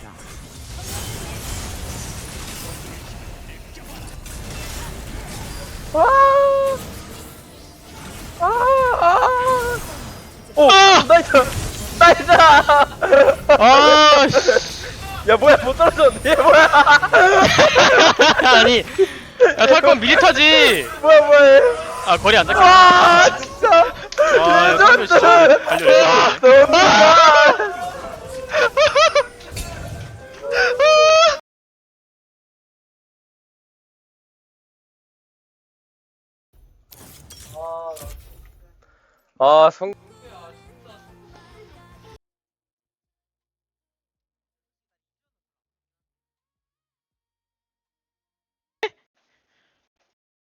되었습니다. 오! 나이스! 나이스! 아, 씨. 야 뭐야 못 떨어졌는데 얘 뭐야 아니. 야, 탈건 밀리터지. 뭐야 뭐야 얘. 아, 거리 안 닿게. 와 진짜 와, 레전드 진짜 달려, 레전드. 아 성...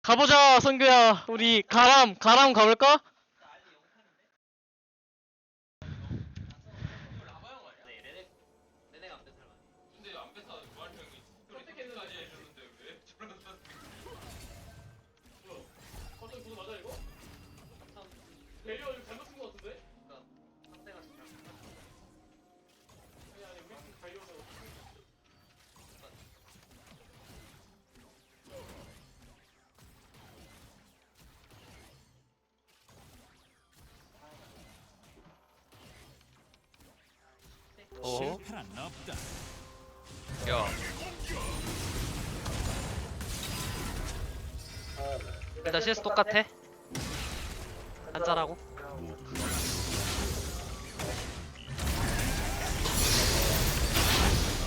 가보자, 성규야. 우리 가람, 가람 가볼까? 어? 야. 일단 CS 똑같아. 한잔하고.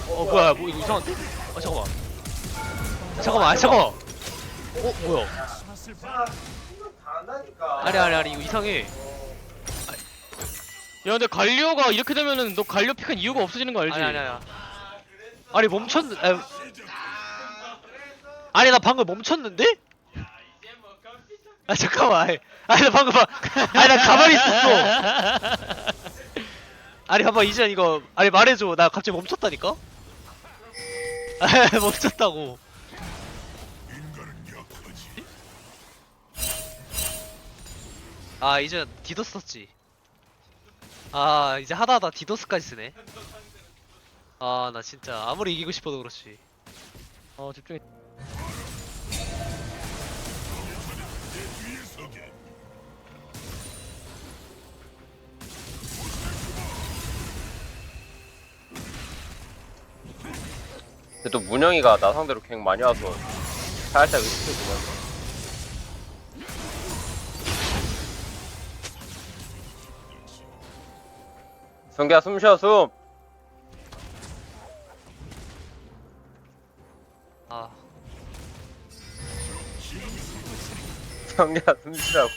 어 뭐야 뭐 이거 이상한데? 아 잠깐만. 아, 잠깐만 아 잠깐만. 어 뭐야? 아니 아니 아니 이거 이상해. 아, 야 근데 갈리오가 이렇게 되면은 너 갈리오 픽한 이유가 없어지는 거 알지? 아니 아니 아니. 아니 멈췄 아, 아니 나 방금 멈췄는데? 아 잠깐만. 아니, 아니 나 방금 봐. 아니 나 가만히 있었어. 아니 봐봐 이제 이거 아니 말해줘. 나 갑자기 멈췄다니까? 아 멈췄다고. 아 이제 디도스 썼지 아 이제 하다하다 디도스까지 쓰네. 아 나 진짜 아무리 이기고 싶어도 그렇지. 어 집중해. 근데 또 문영이가 나 상대로 갱 많이 와서 살짝 의식해주면 성기야 숨 쉬어 숨. 아. 성기야 숨 쉬라고.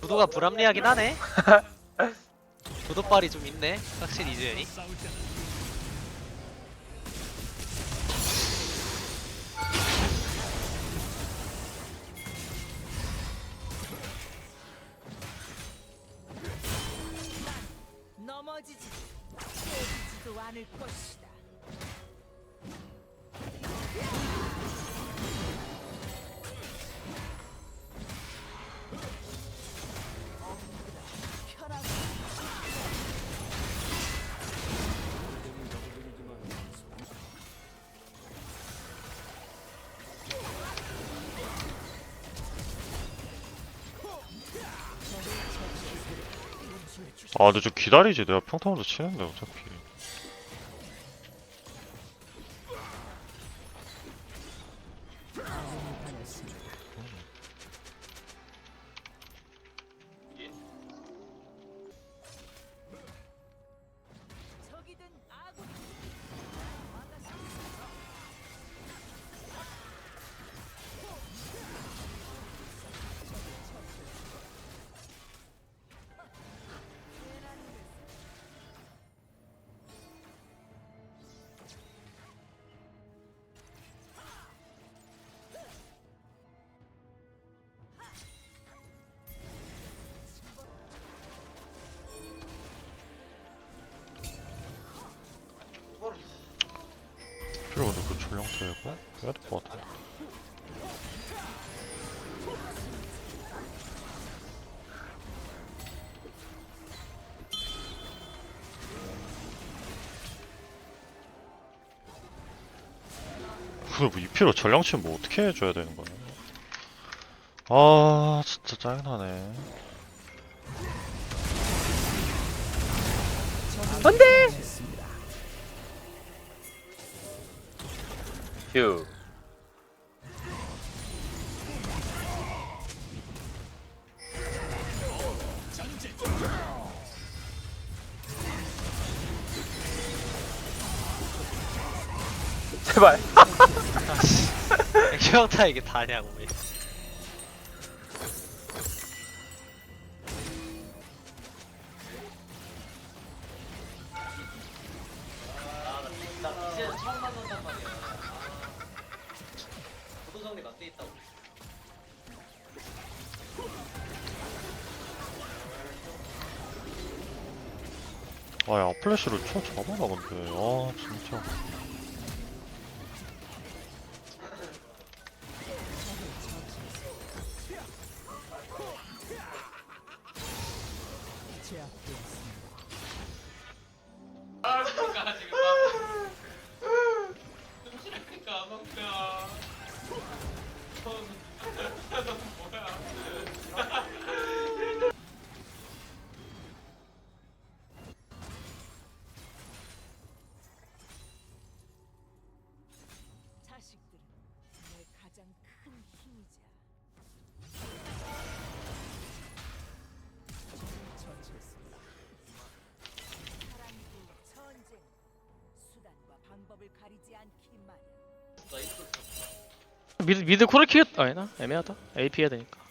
구도가 불합리하긴 하네. 도도빨이 좀 있네 확실히 이주연이 않을 것이다. 아 근데 좀 기다리지 내가 평타먼저 치는데 어차피 힐을 먼저 그 졸령 털고 그래야 될 것 같아 그뭐 2피로 전량치면 뭐 어떻게 해줘야 되는 거야? 아 진짜 짜증나네. 안돼! 휴. 제발. 액션타 이게 다냐고. 왜. 도도정리 아야 플래시를 쳐 잡아라 근데. 아 진짜. 가리지 않기 마련. 미드 미드 코를 키겠 아니나 애매하다. AP 해야 되니까.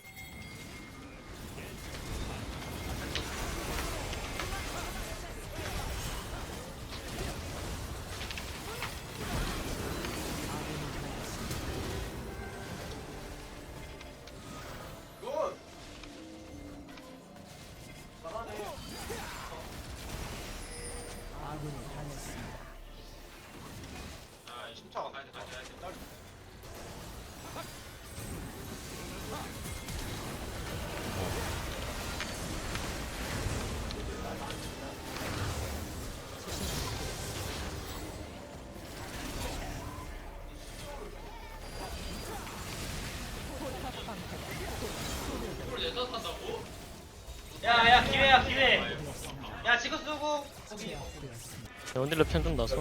원딜러 편좀 나서.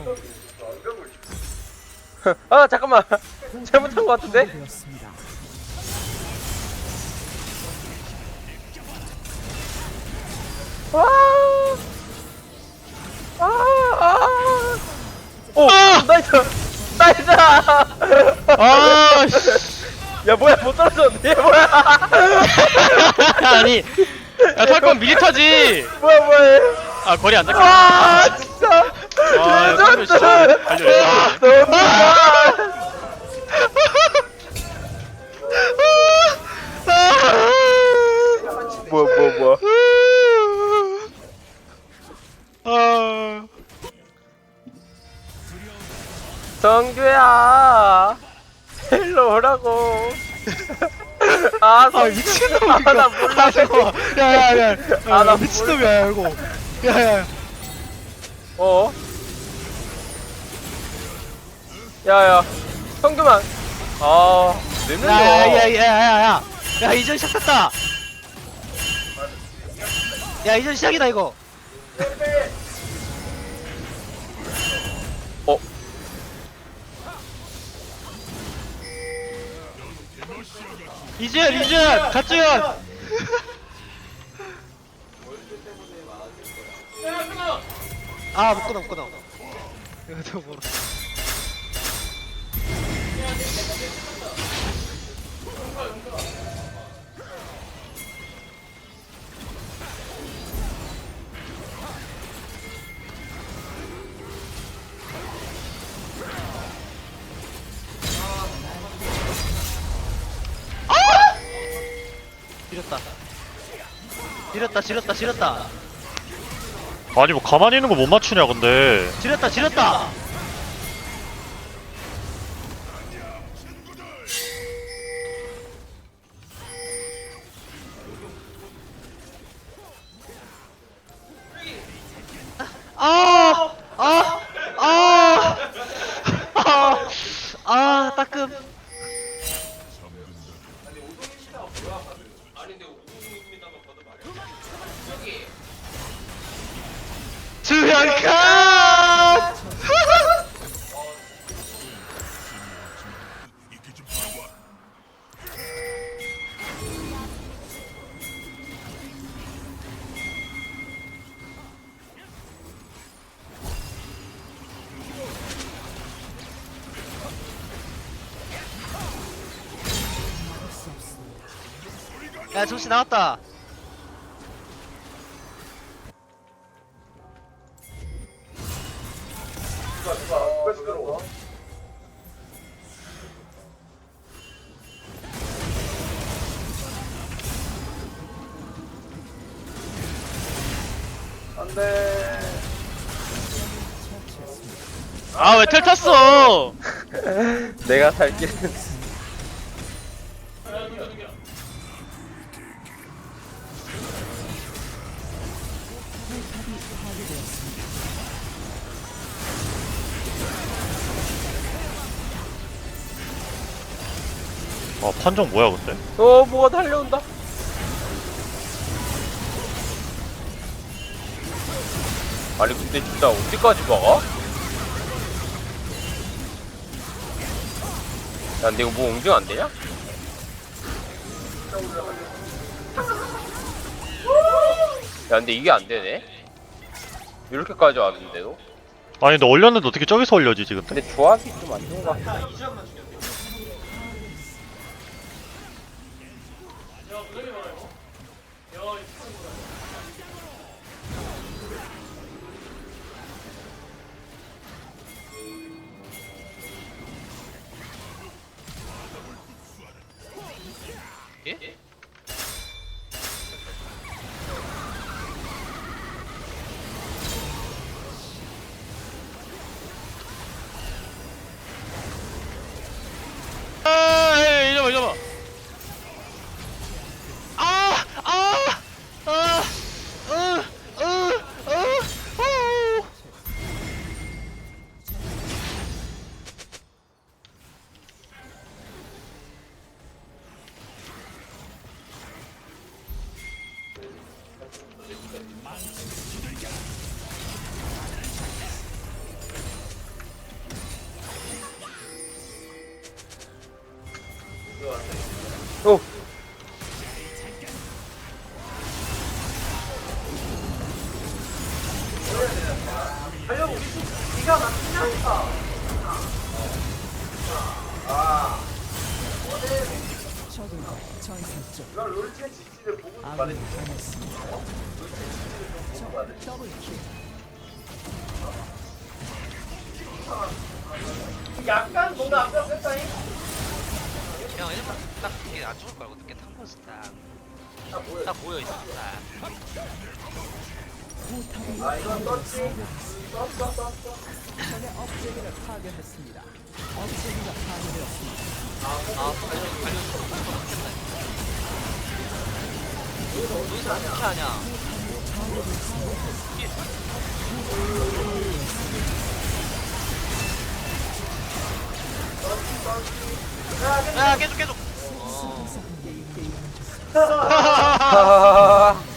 아 잠깐만. 잘못한 것 같은데? 와. 아. 아. 오. 나이스. 나이스. 아 씨. 야 뭐야 못 떨어졌는데 얘 뭐야? 아니. 야 탈건 미리 타지. 뭐야 뭐야? 얘. 아 거리 안 닿게. 와 진짜. 와, 레전드. 좋아. 뭐야 뭐야 뭐야? 정규야 일로 오라고 아, 아 미친놈이야 나 몰라 저거 야야야. 아, 나 미친놈이야 이거. 야야. 어 야야 성규만 아 내면요 야야야야야야. 야 이전 시작했다. 야 이전 시작이다 이거. 어 이준 이준 갓주 아 못 끊어 못 끊어. 너무 멀어. 지렸다. 지렸다 지렸다 지렸다. 아니 뭐 가만히 있는 거 못 맞추냐 근데. 지렸다 지렸다. 야 정신 나왔다. 아왜 텔 탔어? 내가 살 길은 판정 뭐야 근데? 어 뭐가 달려온다 아니 근데 진짜 어디까지 막아? 야 근데 이거 뭐 응징 안 되냐? 야 근데 이게 안 되네 이렇게까지 왔는데도? 아니 근데 올렸는데 어떻게 저기서 올려지지 근데? 근데 조합이 좀 안 좋은 것 같아 예? 오! 아군이 당했습니다 적 더블킬 형 일반 딱 이게 안 죽을 거라고 늦게 탄 거지 딱. 딱 보여 있어 딱. 포탑이 파괴되었습니다 적의 업체계를 파괴했습니다 업체계가 파괴되었습니다 아 관련 좀 못했다. 여기서 어떻게 하냐? 야 계속 계속. 어.